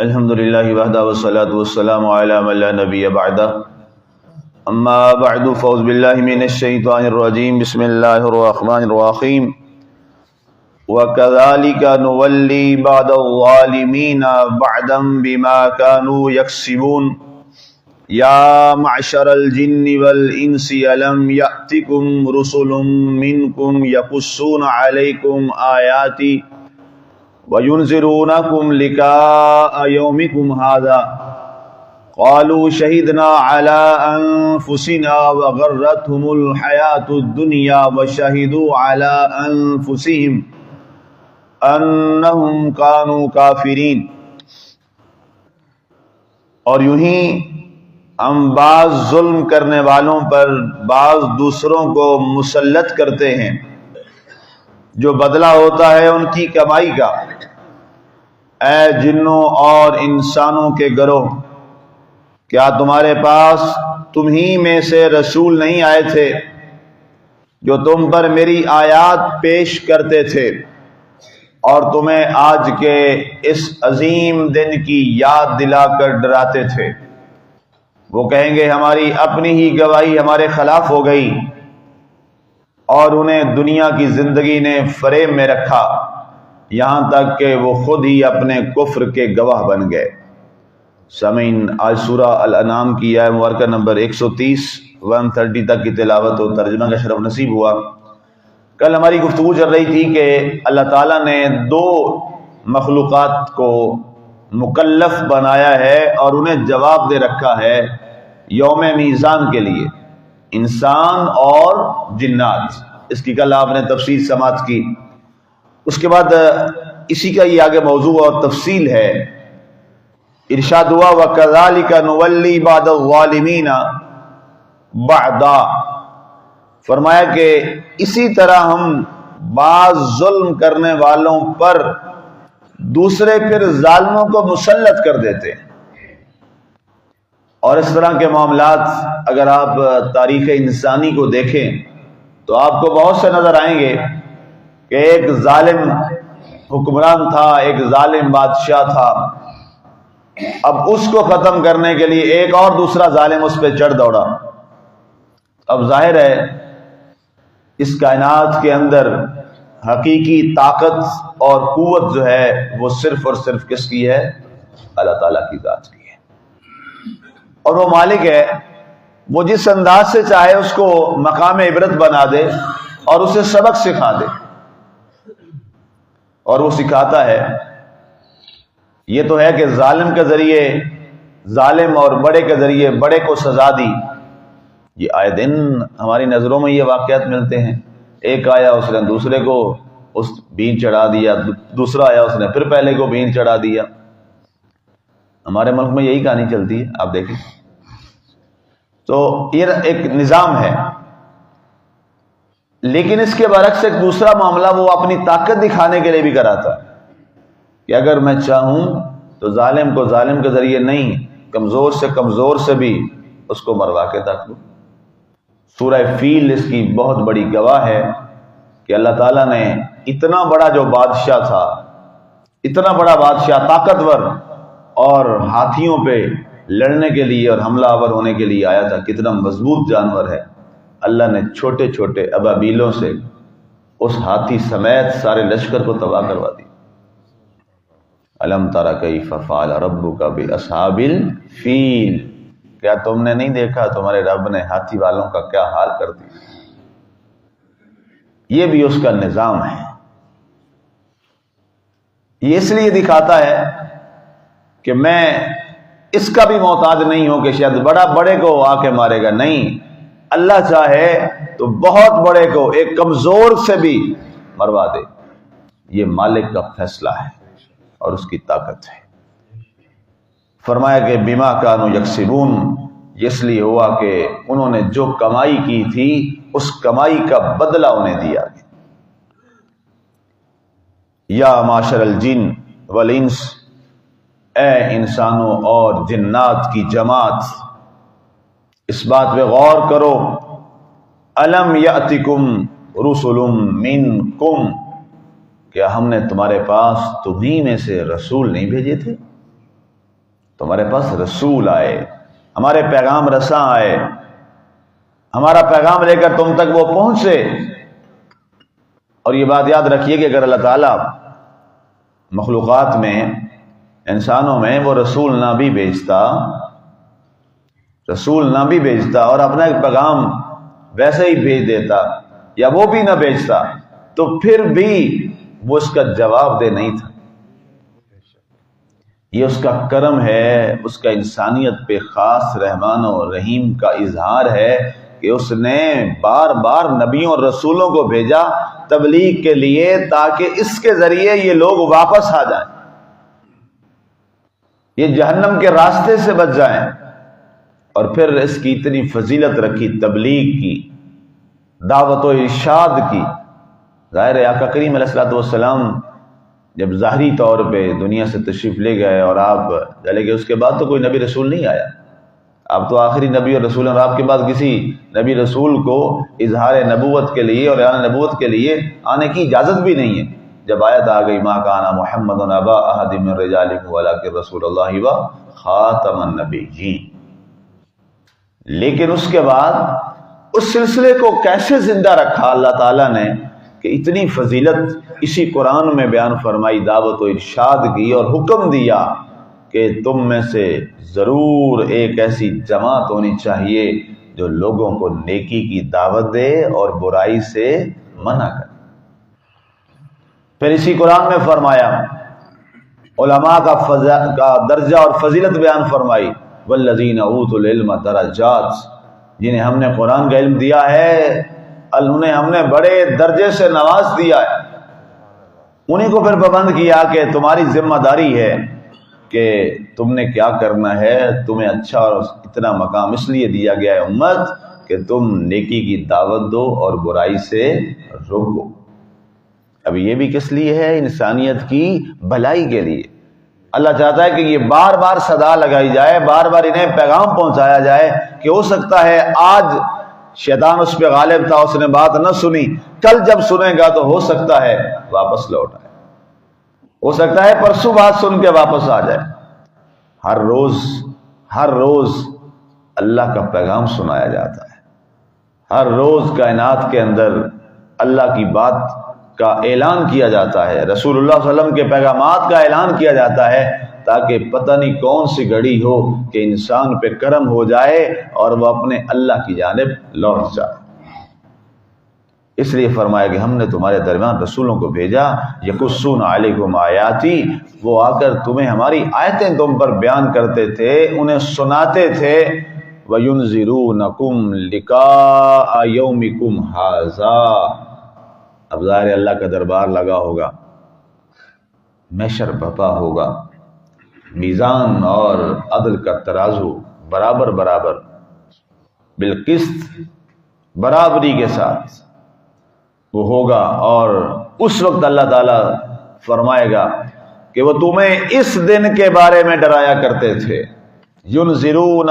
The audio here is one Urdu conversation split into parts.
الحمد لله وحده والصلاة والسلام على من لا نبي بعده أما بعد فأعوذ بالله من الشيطان الرجيم بسم الله الرحمن الرحيم وكذلك نولي بعد الظالمين بعدا بما كانوا يكسبون يا معشر الجن والإنس ألم يأتكم رسل منكم يقصون عليكم آياتي وينذرونكم لقاء يومكم هذا. قالوا شهدنا على أنفسنا وغرتهم الحياة الدنيا وشهدوا على أنفسهم أنهم كانوا كافرين. اور یوں ہی ہم بعض ظلم کرنے والوں پر بعض دوسروں کو مسلط کرتے ہیں۔ جو بدلہ ہوتا ہے ان کی کمائی کا۔ اے جنوں اور انسانوں کے گروہ کیا تمہارے پاس تم ہی میں سے رسول نہیں آئے تھے جو تم پر میری آیات پیش کرتے تھے؟ اور تمہیں آج کے اس عظیم دن کی یاد دلا کر ڈراتے تھے۔ وہ کہیں گے، ہماری اپنی ہی گواہی ہمارے خلاف ہو گئی۔ اور انہیں دنیا کی زندگی نے فریب میں رکھا، یہاں تک کہ وہ خود ہی اپنے کفر کے گواہ بن گئے۔ سمعین آج سورہ الانام کی آئے مبارکہ نمبر 130 130 تک کی تلاوت و ترجمہ کا شرف نصیب ہوا۔ کل ہماری گفتگو چل رہی تھی کہ اللہ تعالیٰ نے دو مخلوقات کو مکلف بنایا ہے اور انہیں جواب دے رکھا ہے یوم میزان کے لیے۔ انسان اور جنات۔ اس کی کل آپ نے تفصیل سماعت کی۔ اس کے بعد، اسی کا یہ آگے موضوع اور تفصیل ہے۔ ارشاد ہوا و کزالی کا نولی باد والمین بعدا۔ فرمایا کہ اسی طرح ہم بعض ظلم کرنے والوں پر دوسرے پھر ظالموں کو مسلط کر دیتے ہیں۔ اور اس طرح کے معاملات اگر آپ تاریخ انسانی کو دیکھیں تو آپ کو بہت سے نظر آئیں گے کہ ایک ظالم حکمران تھا، ایک ظالم بادشاہ تھا۔ اب اس کو ختم کرنے کے لیے ایک اور دوسرا ظالم اس پہ چڑھ دوڑا۔ اب ظاہر ہے، اس کائنات کے اندر حقیقی طاقت اور قوت جو ہے وہ صرف اور صرف کس کی ہے؟ اللہ تعالیٰ کی ذات کی۔ اور وہ مالک ہے، وہ جس انداز سے چاہے اس کو مقام عبرت بنا دے اور اسے سبق سکھا دے۔ اور وہ سکھاتا ہے، یہ تو ہے کہ ظالم کے ذریعے، ظالم اور بڑے کے ذریعے بڑے کو سزا دی۔ یہ آئے دن ہماری نظروں میں یہ واقعات ملتے ہیں۔ ایک آیا، اس نے دوسرے کو اس بین چڑھا دیا، دوسرا آیا، اس نے پھر پہلے کو بین چڑھا دیا۔ ہمارے ملک میں یہی کہانی چلتی ہے، آپ دیکھیں۔ تو یہ ایک نظام ہے۔ لیکن اس کے برعکس ایک دوسرا معاملہ وہ اپنی طاقت دکھانے کے لیے بھی کراتا ہے۔ کہ اگر میں چاہوں تو ظالم کو ظالم کے ذریعے نہیں، کمزور سے کمزور سے بھی اس کو مروا کے تک لوں سورہ فیل اس کی بہت بڑی گواہ ہے کہ اللہ تعالیٰ نے اتنا بڑا جو بادشاہ تھا، اتنا بڑا بادشاہ طاقتور اور ہاتھیوں پہ لڑنے کے لیے اور حملہ آور ہونے کے لیے آیا تھا۔ کتنا مضبوط جانور ہے۔ اللہ نے چھوٹے چھوٹے ابابیلوں سے اس ہاتھی سمیت سارے لشکر کو تباہ کروا دی۔ علم تارا کئی ففال ربو کا بھی اصحابل فیل کیا تم نے نہیں دیکھا؟ تمہارے رب نے ہاتھی والوں کا کیا حال کر دیا؟ یہ بھی اس کا نظام ہے۔ یہ اس لیے دکھاتا ہے کہ میں اس کا بھی محتاج نہیں ہوں کہ شاید بڑا بڑے کو آ کے مارے گا۔ نہیں، اللہ چاہے تو بہت بڑے کو ایک کمزور سے بھی مروا دے۔ یہ مالک کا فیصلہ ہے اور اس کی طاقت ہے۔ فرمایا کہ بیما کانو یکسبون اس لیے ہوا کہ انہوں نے جو کمائی کی تھی، اس کمائی کا بدلہ انہیں دیا۔ گیا یا معاشر الجن ولینس اے انسانوں اور جنات کی جماعت، اس بات پہ غور کرو۔ علم یا رسول من کم کیا ہم نے تمہارے پاس تمہیں میں سے رسول نہیں بھیجے تھے۔ تمہارے پاس رسول آئے، ہمارے پیغام رساں آئے۔ ہمارا پیغام لے کر تم تک وہ پہنچے۔ اور یہ بات یاد رکھیے کہ اگر اللہ تعالیٰ مخلوقات میں انسانوں میں وہ رسول نہ بھی بیچتا رسول نہ بھی بیچتا اور اپنا ایک پیغام ویسے ہی بھیج دیتا یا وہ بھی نہ بیچتا تو پھر بھی وہ اس کا جواب دے نہیں تھا۔ یہ اس کا کرم ہے، اس کا انسانیت پہ خاص رحمان و رحیم کا اظہار ہے کہ اس نے بار بار نبیوں اور رسولوں کو بھیجا تبلیغ کے لیے تاکہ اس کے ذریعے یہ لوگ واپس آ جائیں۔ یہ جہنم کے راستے سے بچ جائیں۔ اور پھر اس کی اتنی فضیلت رکھی، تبلیغ کی، دعوت و ارشاد کی۔ ظاہر آقا کریم علیہ السلاۃ والسلام جب ظاہری طور پہ دنیا سے تشریف لے گئے اور آپ چلے گئے، اس کے بعد تو کوئی نبی رسول نہیں آیا۔ اب تو آخری نبی اور رسول اور آپ کے بعد کسی نبی رسول کو اظہار نبوت کے لیے اور اعلان نبوت کے لیے آنے کی اجازت بھی نہیں ہے۔ جب آیت آ گئی ماں کانا محمد البا احدم کے رسول اللہ و خاتم النبی جی لیکن اس کے بعد اس سلسلے کو کیسے زندہ رکھا؟ اللہ تعالیٰ نے کہ اتنی فضیلت اسی قرآن میں بیان فرمائی، دعوت و ارشاد کی اور حکم دیا کہ تم میں سے ضرور ایک ایسی جماعت ہونی چاہیے جو لوگوں کو نیکی کی دعوت دے اور برائی سے منع کرے۔ پھر اسی قرآن میں فرمایا، علماء کا فضا کا درجہ اور فضیلت بیان فرمائی والذین اوت العلم درجات۔ جنہیں ہم نے قرآن کا علم دیا ہے، انہیں ہم نے بڑے درجے سے نواز دیا ہے۔ انہیں کو پھر پابند کیا کہ تمہاری ذمہ داری ہے کہ تم نے کیا کرنا ہے، تمہیں اچھا اور اتنا مقام اس لیے دیا گیا ہے امت کہ تم نیکی کی دعوت دو اور برائی سے روکو اب یہ بھی کس لیے ہے؟ انسانیت کی بھلائی کے لیے۔ اللہ چاہتا ہے کہ یہ بار بار صدا لگائی جائے، بار بار انہیں پیغام پہنچایا جائے کہ ہو سکتا ہے آج شیطان اس پہ غالب تھا، اس نے بات نہ سنی، کل جب سنے گا تو ہو سکتا ہے واپس لوٹ آئے۔ ہو سکتا ہے پرسوں بات سن کے واپس آ جائے۔ ہر روز ہر روز اللہ کا پیغام سنایا جاتا ہے۔ ہر روز کائنات کے اندر اللہ کی بات کا اعلان کیا جاتا ہے۔ رسول اللہ علیہ وسلم کے پیغامات کا اعلان کیا جاتا ہے تاکہ پتہ نہیں کون سی گھڑی ہو کہ انسان پہ کرم ہو جائے اور وہ اپنے اللہ کی جانب لوٹ جائے۔ اس لیے فرمایا کہ ہم نے تمہارے درمیان رسولوں کو بھیجا یقسون علیکم آیاتی، وہ آ کر تمہیں ہماری آیتیں تم پر بیان کرتے تھے، انہیں سناتے تھے۔ وَيُنزِرُونَكُمْ لِقَاءَ يَوْمِكُمْ هَذَا۔ اب ظاہر اللہ کا دربار لگا ہوگا میشر بپا ہوگا، میزان اور عدل کا ترازو برابر برابر، بالقسط برابری کے ساتھ وہ ہوگا اور اس وقت اللہ تعالی فرمائے گا کہ وہ تمہیں اس دن کے بارے میں ڈرایا کرتے تھے۔ یون ضرور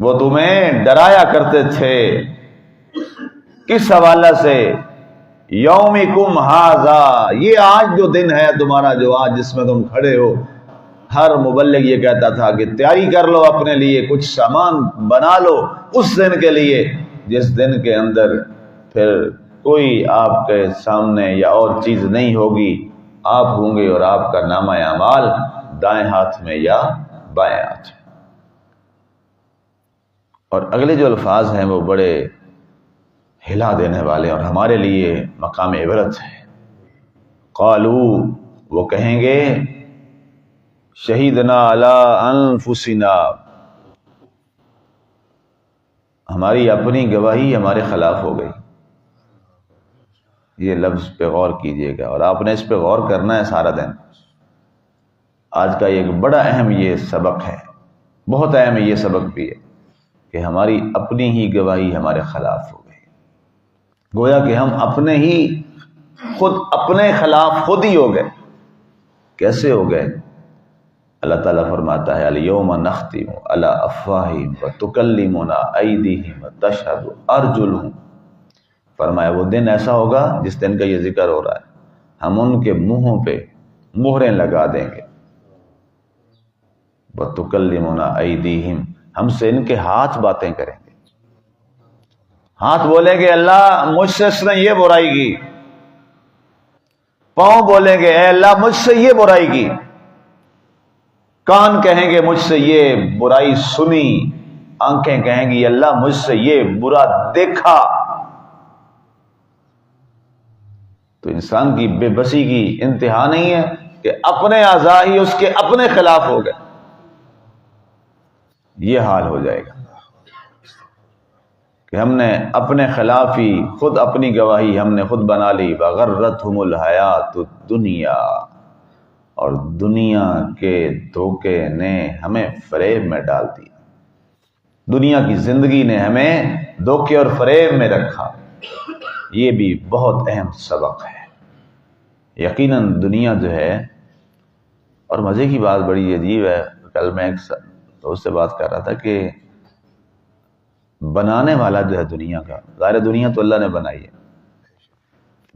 وہ تمہیں ڈرایا کرتے تھے۔ کس حوالہ سے؟ یوم کم ہاضا یہ آج جو دن ہے تمہارا جو آج جس میں تم کھڑے ہو، ہر مبلغ یہ کہتا تھا کہ تیاری کر لو اپنے لیے، کچھ سامان بنا لو اس دن کے لیے، جس دن کے اندر پھر کوئی آپ کے سامنے یا اور چیز نہیں ہوگی، آپ ہوں گے اور آپ کا نامہ اعمال دائیں ہاتھ میں یا بائیں ہاتھ میں۔ اور اگلے جو الفاظ ہیں وہ بڑے ہلا دینے والے اور ہمارے لیے مقام عبرت ہے۔ قالو، وہ کہیں گے شہید انفسنا۔ ہماری اپنی گواہی ہمارے خلاف ہو گئی۔ یہ لفظ پہ غور کیجیے گا اور آپ نے اس پہ غور کرنا ہے سارا دن۔ آج کا ایک بڑا اہم یہ سبق ہے۔ بہت اہم یہ سبق بھی ہے کہ ہماری اپنی ہی گواہی ہمارے خلاف ہو گئی۔ گویا کہ ہم اپنے ہی خود اپنے خلاف خود ہی ہو گئے۔ کیسے ہو گئے؟ اللہ تعالیٰ فرماتا ہے الیوم نختیم اللہ افواہیم و تکلیمنا ایدیہم تشہد ارجلہم۔ فرمایا، وہ دن ایسا ہوگا جس دن کا یہ ذکر ہو رہا ہے۔ ہم ان کے منہوں پہ مہریں لگا دیں گے۔ بتکلمنا ایدیہم۔ ہم سے ان کے ہاتھ باتیں کریں گے۔ ہاتھ بولیں گے، اللہ مجھ سے اس نے یہ برائی کی پاؤں بولیں گے، اے اللہ مجھ سے یہ برائی کی کان کہیں گے، مجھ سے یہ برائی سنی۔ آنکھیں کہیں گی، اللہ مجھ سے یہ برا دیکھا۔ تو انسان کی بے بسی کی انتہا نہیں ہے کہ اپنے ہی اس کے اپنے خلاف ہو گئے۔ یہ حال ہو جائے گا۔ کہ ہم نے اپنے خلاف ہی خود اپنی گواہی ہم نے خود بنا لی۔ بغرت ہم الحیات دنیا اور دنیا کے دھوکے نے ہمیں فریب میں ڈال دیا۔ دنیا کی زندگی نے ہمیں دھوکے اور فریب میں رکھا۔ یہ بھی بہت اہم سبق ہے۔ یقیناً دنیا جو ہے، اور مزے کی بات بڑی عجیب ہے۔ کل میں ایک دوست سے بات کر رہا تھا کہ بنانے والا جو ہے دنیا کا۔ ظاہر دنیا تو اللہ نے بنائی ہے۔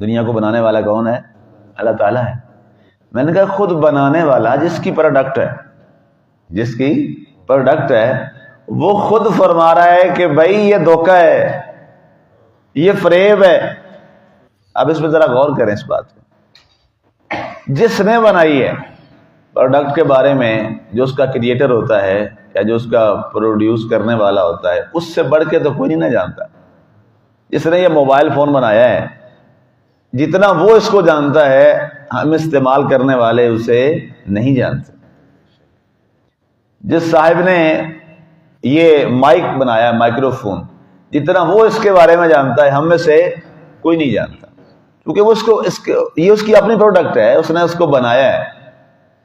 دنیا کو بنانے والا کون ہے؟ اللہ تعالیٰ ہے۔ میں نے کہا خود بنانے والا جس کی پروڈکٹ ہے، جس کی پروڈکٹ ہے، وہ خود فرما رہا ہے کہ بھائی یہ دھوکہ ہے، یہ فریب ہے۔ اب اس پہ ذرا غور کریں اس بات پہ۔ جس نے بنائی ہے پروڈکٹ کے بارے میں جو اس کا کریٹر ہوتا ہے یا جو اس کا پروڈیوس کرنے والا ہوتا ہے، اس سے بڑھ کے تو کوئی نہیں نہ جانتا۔ جس نے یہ موبائل فون بنایا ہے۔ جتنا وہ اس کو جانتا ہے، ہم استعمال کرنے والے اسے نہیں جانتے۔ جس صاحب نے یہ مائک بنایا مائکرو فون جتنا وہ اس کے بارے میں جانتا ہے، ہم میں سے کوئی نہیں جانتا۔ کیونکہ وہ اس کو، اس کے، یہ اس کی اپنی پروڈکٹ ہے، اس نے اس کو بنایا ہے۔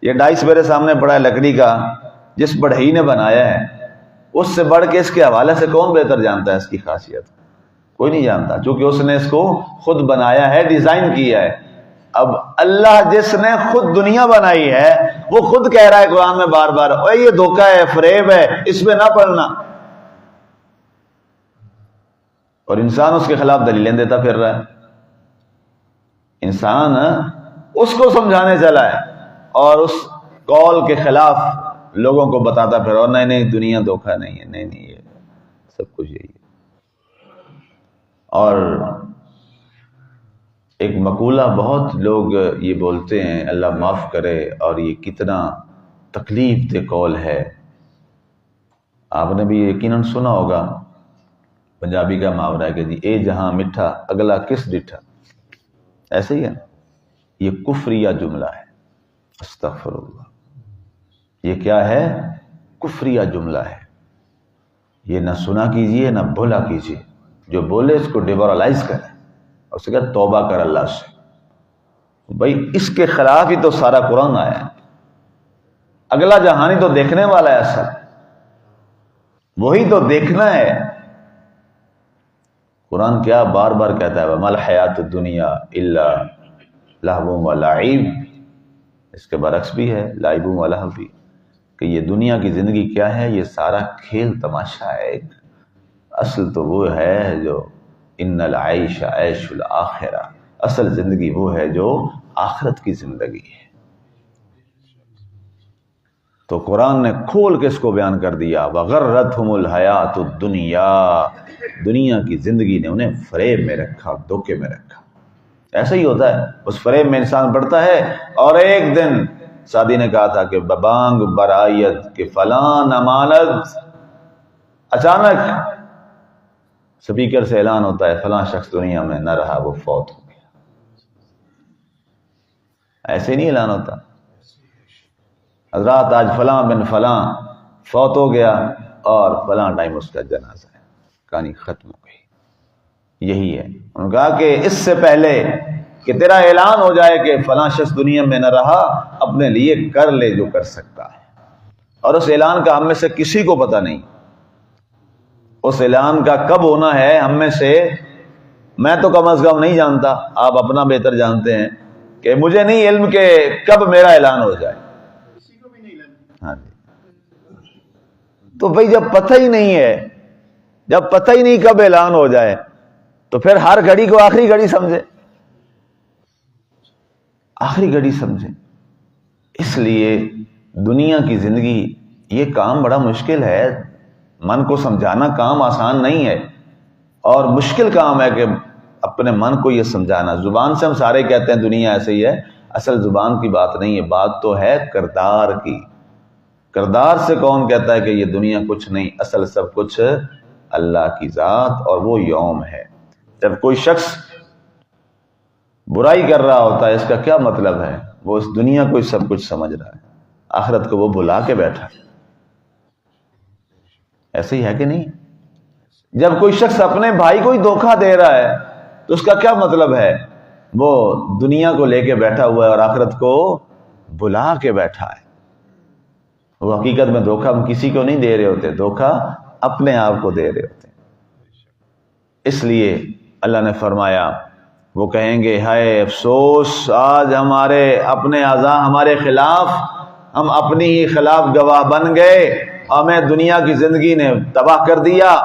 یہ ڈائس میرے سامنے پڑا ہے لکڑی کا۔ جس بڑھئی نے بنایا ہے، اس سے بڑھ کے اس کے حوالے سے کون بہتر جانتا ہے اس کی خاصیت؟ کوئی نہیں جانتا، چونکہ اس نے اس کو خود بنایا ہے، ڈیزائن کیا ہے۔ اب اللہ جس نے خود دنیا بنائی ہے، وہ خود کہہ رہا ہے قرآن میں بار بار، اے، یہ دھوکہ ہے، فریب ہے، اس میں نہ پڑھنا۔ اور انسان اس کے خلاف دلیلیں دیتا پھر رہا ہے۔ انسان اس کو سمجھانے چلا ہے اور اس کال کے خلاف لوگوں کو بتاتا پھر، اور نہیں نہیں، دنیا دھوکہ نہیں ہے، نہیں نہیں، یہ سب کچھ یہی ہے۔ اور ایک مقولہ بہت لوگ یہ بولتے ہیں، اللہ معاف کرے، اور یہ کتنا تکلیف دہ کال ہے۔ آپ نے بھی یقیناً سنا ہوگا، پنجابی کا محاورہ ہے کہ جی اے جہاں میٹھا اگلا کس ڈٹھا۔ ایسے ہی ہے۔ نا یہ کفریہ جملہ ہے۔ استغفر اللہ۔ یہ کیا ہے؟ کفریہ جملہ ہے۔ یہ نہ سنا کیجیے، نہ بھولا کیجیے۔ جو بولے اس کو ڈیمورلائز کرے اور اسے کہ توبہ کر اللہ سے۔ بھائی، اس کے خلاف ہی تو سارا قرآن آیا ہے۔ اگلا جہانی تو دیکھنے والا ہے اصل۔ وہی تو دیکھنا ہے۔ قرآن کیا بار بار کہتا ہے مل حیات دنیا اللہ لہبوں و لعیب اس کے برعکس بھی ہے لائبوں و لہب بھی۔ کہ یہ دنیا کی زندگی کیا ہے؟ یہ سارا کھیل تماشا ہے ایک۔ اصل تو وہ ہے جو ان العیش عیش الآخرہ اصل زندگی وہ ہے جو آخرت کی زندگی ہے۔ تو قرآن نے کھول کے اس کو بیان کر دیا وغرتہم الحیات الدنیا دنیا کی زندگی نے انہیں فریب میں رکھا، دھوکے میں رکھا۔ ایسا ہی ہوتا ہے، اس فریب میں انسان پڑتا ہے اور ایک دن سادی نے کہا تھا کہ ببانگ برائیت کے فلان امانت اچانک سپیکر سے اعلان ہوتا ہے فلاں شخص دنیا میں نہ رہا، وہ فوت ہو گیا۔ ایسے نہیں اعلان ہوتا۔ حضرات آج فلاں بن فلاں فوت ہو گیا اور فلاں ٹائم اس کا جنازہ ہے، کہانی ختم ہو گئی۔ یہی ہے۔ انہوں نے کہا کہ اس سے پہلے کہ تیرا اعلان ہو جائے کہ فلاں شخص دنیا میں نہ رہا، اپنے لیے کر لے جو کر سکتا ہے۔ اور اس اعلان کا ہم میں سے کسی کو پتہ نہیں۔ اس اعلان کا کب ہونا ہے، ہم میں سے میں تو کم از کم نہیں جانتا۔ آپ اپنا بہتر جانتے ہیں کہ مجھے نہیں علم کہ کب میرا اعلان ہو جائے۔ ہاں جی۔ تو بھائی جب پتہ ہی نہیں ہے، جب پتہ ہی نہیں کب اعلان ہو جائے، تو پھر ہر گھڑی کو آخری گھڑی سمجھے۔ آخری گھڑی سمجھے اس لیے دنیا کی زندگی یہ کام بڑا مشکل ہے۔ من کو سمجھانا کام آسان نہیں ہے۔ اور مشکل کام ہے کہ اپنے من کو یہ سمجھانا۔ زبان سے ہم سارے کہتے ہیں دنیا ایسے ہی ہے۔ اصل زبان کی بات نہیں ہے، بات تو ہے کردار کی۔ کردار سے کون کہتا ہے کہ یہ دنیا کچھ نہیں، اصل سب کچھ اللہ کی ذات اور وہ یوم ہے۔ جب کوئی شخص برائی کر رہا ہوتا ہے، اس کا کیا مطلب ہے؟ وہ اس دنیا کو سب کچھ سمجھ رہا ہے۔ آخرت کو وہ بلا کے بیٹھا۔ ایسے ہی ہے کہ نہیں؟ جب کوئی شخص اپنے بھائی کو ہی دھوکہ دے رہا ہے، تو اس کا کیا مطلب ہے؟ وہ دنیا کو لے کے بیٹھا ہوا ہے اور آخرت کو بلا کے بیٹھا ہے۔ وہ حقیقت میں دھوکہ ہم کسی کو نہیں دے رہے ہوتے، دھوکہ اپنے آپ کو دے رہے ہوتے۔ اس لیے اللہ نے فرمایا وہ کہیں گے، ہائے افسوس، آج ہمارے اپنے اعضاء ہمارے خلاف، ہم اپنی ہی خلاف گواہ بن گئے، ہمیں دنیا کی زندگی نے تباہ کر دیا۔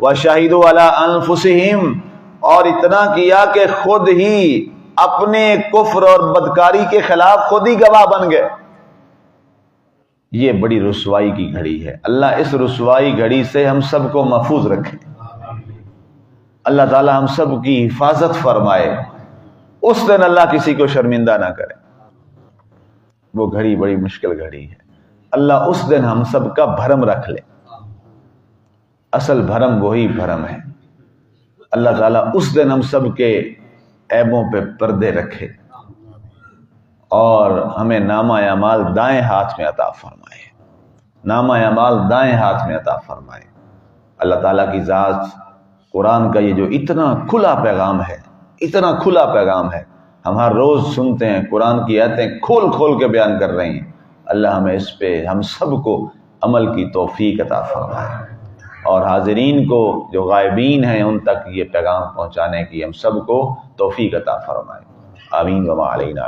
وہ شاہد والا انفسم اور اتنا کیا کہ خود ہی اپنے کفر اور بدکاری کے خلاف خود ہی گواہ بن گئے۔ یہ بڑی رسوائی کی گھڑی ہے۔ اللہ اس رسوائی گھڑی سے ہم سب کو محفوظ رکھے۔ اللہ تعالی ہم سب کی حفاظت فرمائے۔ اس دن اللہ کسی کو شرمندہ نہ کرے۔ وہ گھڑی بڑی مشکل گھڑی ہے۔ اللہ اس دن ہم سب کا بھرم رکھ لے۔ اصل بھرم وہی بھرم ہے۔ اللہ تعالیٰ اس دن ہم سب کے ایبوں پہ پردے رکھے۔ اور ہمیں نامہ اعمال دائیں ہاتھ میں عطا فرمائے۔ نامہ اعمال دائیں ہاتھ میں عطا فرمائے۔ اللہ تعالیٰ کی ذات قرآن کا یہ جو اتنا کھلا پیغام ہے، اتنا کھلا پیغام ہے، ہم ہر روز سنتے ہیں، قرآن کی آیتیں کھول کھول کے بیان کر رہے ہیں۔ اللہ ہمیں اس پہ، ہم سب کو عمل کی توفیق عطا فرمائے۔ اور حاضرین کو جو غائبین ہیں، ان تک یہ پیغام پہنچانے کی ہم سب کو توفیق عطا فرمائے۔ آمین۔ وما علینا